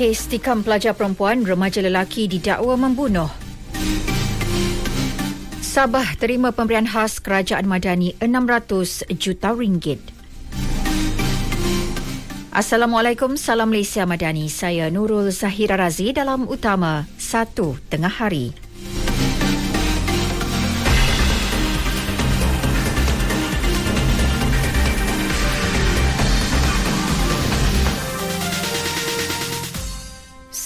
Kes tikam pelajar perempuan remaja lelaki didakwa membunuh. Sabah terima pemberian khas Kerajaan Madani 600 juta ringgit. Assalamualaikum, salam Malaysia Madani. Saya Nurul Zahira Razi dalam Utama 1 Tengah Hari.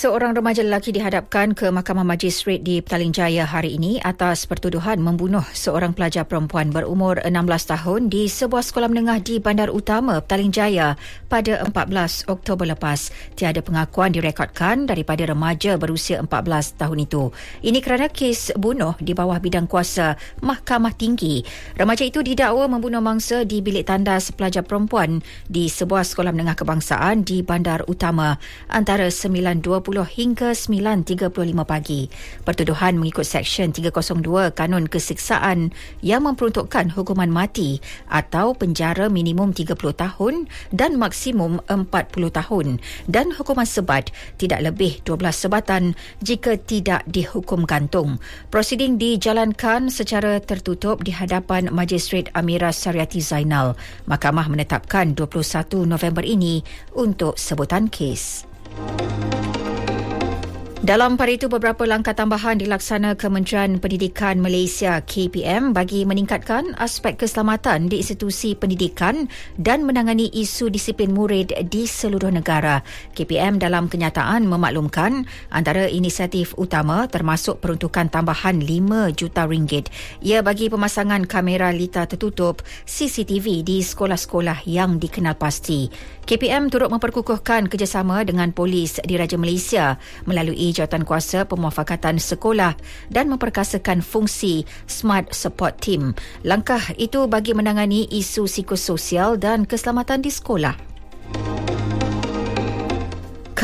Seorang remaja lelaki dihadapkan ke Mahkamah Majistret di Petaling Jaya hari ini atas pertuduhan membunuh seorang pelajar perempuan berumur 16 tahun di sebuah sekolah menengah di Bandar Utama Petaling Jaya pada 14 Oktober lepas. Tiada pengakuan direkodkan daripada remaja berusia 14 tahun itu. Ini kerana kes bunuh di bawah bidang kuasa Mahkamah Tinggi. Remaja itu didakwa membunuh mangsa di bilik tandas pelajar perempuan di sebuah sekolah menengah kebangsaan di Bandar Utama antara 9.20 hingga 9.35 pagi. Pertuduhan mengikut Seksyen 302 Kanun Kesiksaan yang memperuntukkan hukuman mati atau penjara minimum 30 tahun dan maksimum 40 tahun dan hukuman sebat tidak lebih 12 sebatan jika tidak dihukum gantung. Prosiding dijalankan secara tertutup di hadapan Majistret Amira Sariati Zainal. Mahkamah menetapkan 21 November ini untuk sebutan kes. Dalam pada itu, beberapa langkah tambahan dilaksana Kementerian Pendidikan Malaysia KPM bagi meningkatkan aspek keselamatan di institusi pendidikan dan menangani isu disiplin murid di seluruh negara. KPM dalam kenyataan memaklumkan antara inisiatif utama termasuk peruntukan tambahan 5 juta ringgit. Ia bagi pemasangan kamera lita tertutup CCTV di sekolah-sekolah yang dikenal pasti. KPM turut memperkukuhkan kerjasama dengan polis di Raja Malaysia melalui jawatan kuasa pemuafakatan sekolah dan memperkasakan fungsi Smart Support Team. Langkah itu bagi menangani isu psikososial dan keselamatan di sekolah.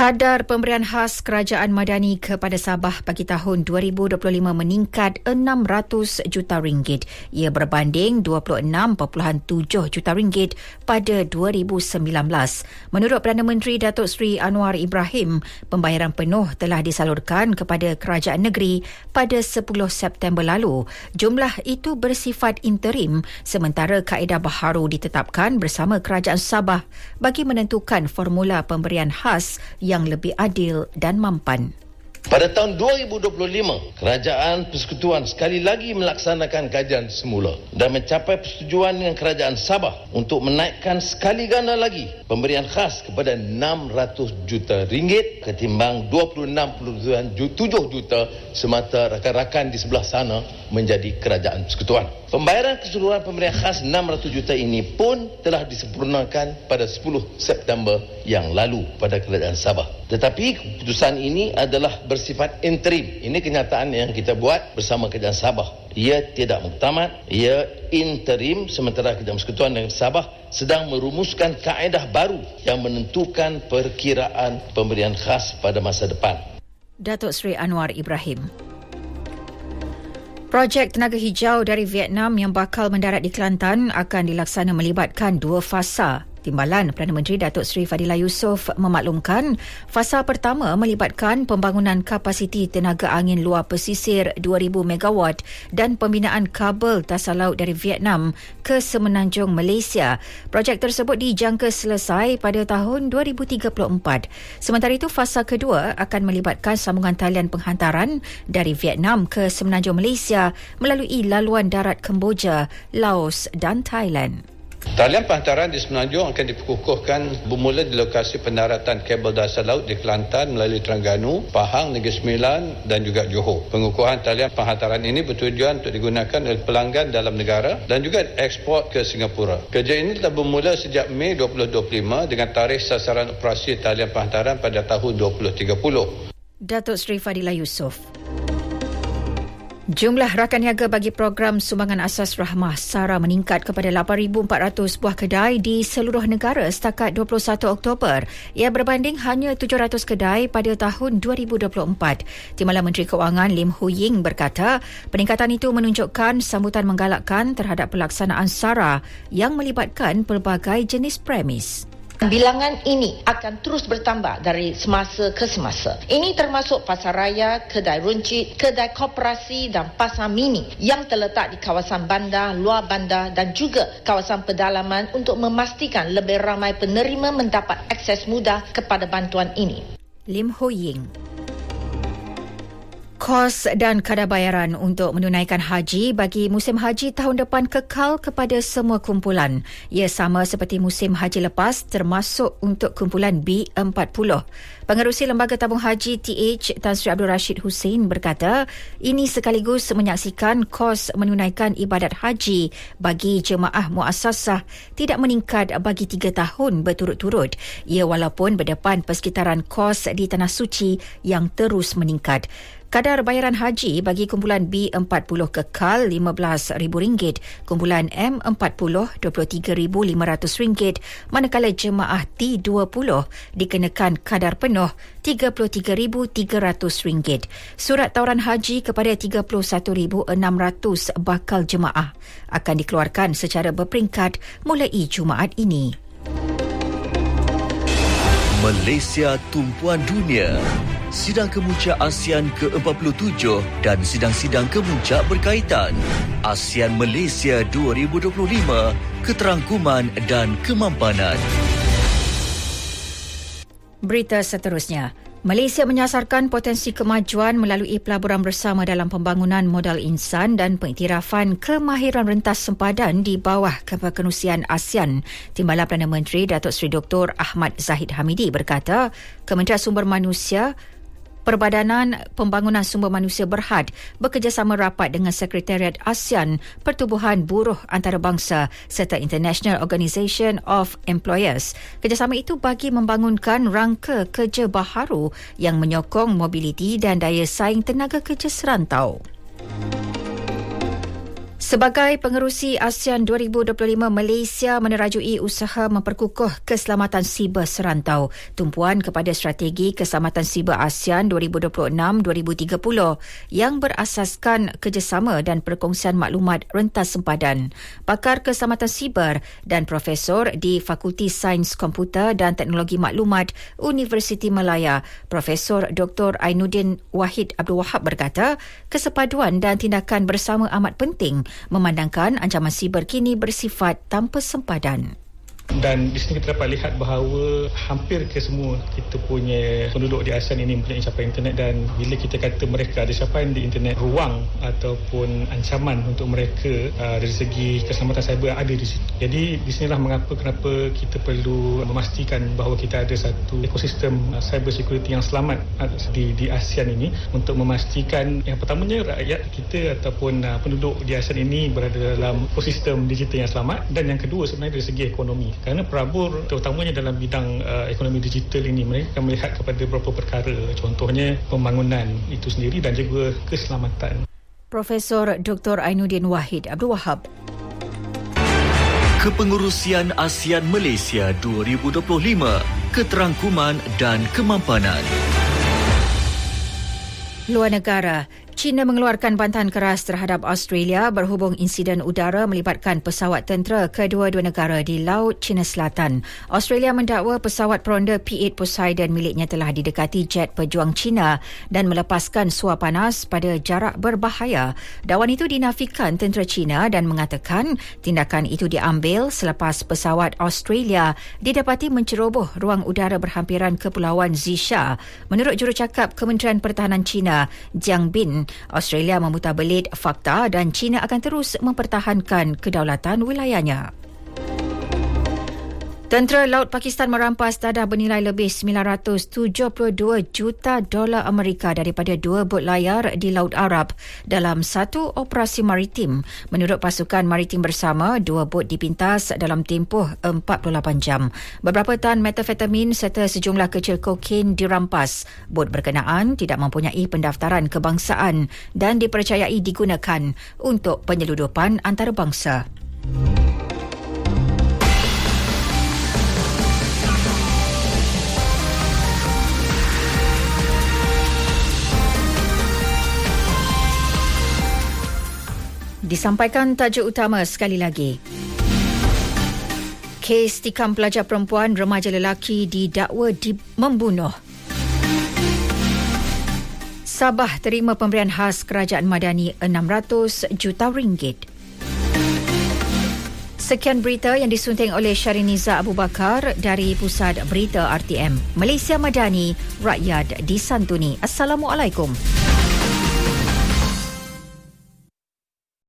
Kadar pemberian khas Kerajaan Madani kepada Sabah bagi tahun 2025 meningkat 600 juta ringgit. Ia berbanding 26.7 juta ringgit pada 2019. Menurut Perdana Menteri Datuk Seri Anwar Ibrahim, pembayaran penuh telah disalurkan kepada kerajaan negeri pada 10 September lalu. Jumlah itu bersifat interim sementara kaedah baharu ditetapkan bersama kerajaan Sabah bagi menentukan formula pemberian khas yang lebih adil dan mampan. Pada tahun 2025, Kerajaan Persekutuan sekali lagi melaksanakan kajian semula dan mencapai persetujuan dengan Kerajaan Sabah untuk menaikkan sekali ganda lagi pemberian khas kepada 600 juta ringgit ketimbang 26.7 juta semata rakan-rakan di sebelah sana menjadi Kerajaan Persekutuan. Pembayaran keseluruhan pemberian khas 600 juta ini pun telah disempurnakan pada 10 September yang lalu pada Kerajaan Sabah. Tetapi keputusan ini adalah bersifat interim. Ini kenyataan yang kita buat bersama Kerajaan Sabah. Ia tidak muktamad, ia interim sementara Kerajaan Persekutuan dan Sabah sedang merumuskan kaedah baru yang menentukan perkiraan pemberian khas pada masa depan. Datuk Seri Anwar Ibrahim. Projek tenaga hijau dari Vietnam yang bakal mendarat di Kelantan akan dilaksana melibatkan dua fasa. Timbalan Perdana Menteri Datuk Seri Fadila Yusof memaklumkan fasa pertama melibatkan pembangunan kapasiti tenaga angin luar pesisir 2000 megawatt dan pembinaan kabel tasar laut dari Vietnam ke semenanjung Malaysia. Projek tersebut dijangka selesai pada tahun 2034. Sementara itu fasa kedua akan melibatkan sambungan talian penghantaran dari Vietnam ke semenanjung Malaysia melalui laluan darat Kemboja, Laos dan Thailand. Talian penghantaran di Semenanjung akan diperkukuhkan bermula di lokasi pendaratan kabel dasar laut di Kelantan melalui Terengganu, Pahang, Negeri Sembilan dan juga Johor. Pengukuhan talian penghantaran ini bertujuan untuk digunakan oleh pelanggan dalam negara dan juga ekspor ke Singapura. Kerja ini telah bermula sejak Mei 2025 dengan tarikh sasaran operasi talian penghantaran pada tahun 2030. Datuk Seri Fadila Yusof. Jumlah rakan niaga bagi program sumbangan asas rahmah SARA meningkat kepada 8,400 buah kedai di seluruh negara setakat 21 Oktober. Ia berbanding hanya 700 kedai pada tahun 2024. Timbalan Menteri Keuangan Lim Hu Ying berkata, peningkatan itu menunjukkan sambutan menggalakkan terhadap pelaksanaan SARA yang melibatkan pelbagai jenis premis. Bilangan ini akan terus bertambah dari semasa ke semasa. Ini termasuk pasar raya, kedai runcit, kedai koperasi dan pasar mini yang terletak di kawasan bandar, luar bandar dan juga kawasan pedalaman untuk memastikan lebih ramai penerima mendapat akses mudah kepada bantuan ini. Lim Ho Ying kos dan kadar bayaran untuk menunaikan haji bagi musim haji tahun depan kekal kepada semua kumpulan. Ia sama seperti musim haji lepas termasuk untuk kumpulan B40. Pengerusi Lembaga Tabung Haji TH Tan Sri Abdul Rashid Hussein berkata, ini sekaligus menyaksikan kos menunaikan ibadat haji bagi jemaah muasasah tidak meningkat bagi tiga tahun berturut-turut. Ia walaupun berdepan persekitaran kos di Tanah Suci yang terus meningkat. Kadar bayaran haji bagi kumpulan B40 kekal RM15,000, kumpulan M40 RM23,500, manakala jemaah T20 dikenakan kadar penuh RM33,300. Surat tawaran haji kepada 31,600 bakal jemaah akan dikeluarkan secara berperingkat mulai Jumaat ini. Malaysia Tumpuan Dunia Sidang Kemuncak ASEAN ke-47 dan sidang-sidang kemuncak berkaitan. ASEAN Malaysia 2025, keterangkuman dan kemampanan. Berita seterusnya. Malaysia menyasarkan potensi kemajuan melalui pelaburan bersama dalam pembangunan modal insan dan pengiktirafan kemahiran rentas sempadan di bawah kepengerusian ASEAN. Timbalan Perdana Menteri Datuk Seri Dr. Ahmad Zahid Hamidi berkata, Kementerian Sumber Manusia Perbadanan Pembangunan Sumber Manusia Berhad bekerjasama rapat dengan Sekretariat ASEAN Pertubuhan Buruh Antarabangsa serta International Organisation of Employers. Kerjasama itu bagi membangunkan rangka kerja baharu yang menyokong mobiliti dan daya saing tenaga kerja serantau. Sebagai pengerusi ASEAN 2025, Malaysia menerajui usaha memperkukuh keselamatan siber serantau. Tumpuan kepada strategi keselamatan siber ASEAN 2026-2030 yang berasaskan kerjasama dan perkongsian maklumat rentas sempadan. Pakar keselamatan siber dan profesor di Fakulti Sains Komputer dan Teknologi Maklumat Universiti Malaya, Profesor Dr. Ainuddin Wahid Abdul Wahab berkata, kesepaduan dan tindakan bersama amat penting memandangkan ancaman siber kini bersifat tanpa sempadan dan di sini kita dapat lihat bahawa hampir ke semua kita punya penduduk di ASEAN ini mempunyai capai internet dan bila kita kata mereka ada capai di internet ruang ataupun ancaman untuk mereka uh, dari segi keselamatan cyber ada di situ. Jadi di sinilah mengapa kenapa kita perlu memastikan bahawa kita ada satu ekosistem uh, cyber security yang selamat uh, di, di ASEAN ini untuk memastikan yang pertamanya rakyat kita ataupun uh, penduduk di ASEAN ini berada dalam ekosistem digital yang selamat dan yang kedua sebenarnya dari segi ekonomi kerana perabur terutamanya dalam bidang uh, ekonomi digital ini mereka akan melihat kepada beberapa perkara contohnya pembangunan itu sendiri dan juga keselamatan. Profesor Dr. Ainuddin Wahid Abdul Wahab. Kepengurusian ASEAN Malaysia 2025, keterangkuman dan kemampanan. Luar negara, China mengeluarkan bantahan keras terhadap Australia berhubung insiden udara melibatkan pesawat tentera kedua-dua negara di Laut China Selatan. Australia mendakwa pesawat peronda P-8 Poseidon miliknya telah didekati jet pejuang China dan melepaskan suap panas pada jarak berbahaya. Dakwaan itu dinafikan tentera China dan mengatakan tindakan itu diambil selepas pesawat Australia didapati menceroboh ruang udara berhampiran Kepulauan Zisha. Menurut jurucakap Kementerian Pertahanan China, Jiang Bin, Australia memutarbelit fakta dan China akan terus mempertahankan kedaulatan wilayahnya. Tentera Laut Pakistan merampas dadah bernilai lebih 972 juta dolar Amerika daripada dua bot layar di Laut Arab dalam satu operasi maritim. Menurut pasukan maritim bersama, dua bot dipintas dalam tempoh 48 jam. Beberapa tan metafetamin serta sejumlah kecil kokain dirampas. Bot berkenaan tidak mempunyai pendaftaran kebangsaan dan dipercayai digunakan untuk penyeludupan antarabangsa. Disampaikan tajuk utama sekali lagi. Kes tikam pelajar perempuan remaja lelaki didakwa di membunuh. Sabah terima pemberian khas kerajaan Madani 600 juta ringgit. Sekian berita yang disunting oleh Syariniza Abu Bakar dari Pusat Berita RTM. Malaysia Madani, rakyat disantuni. Assalamualaikum.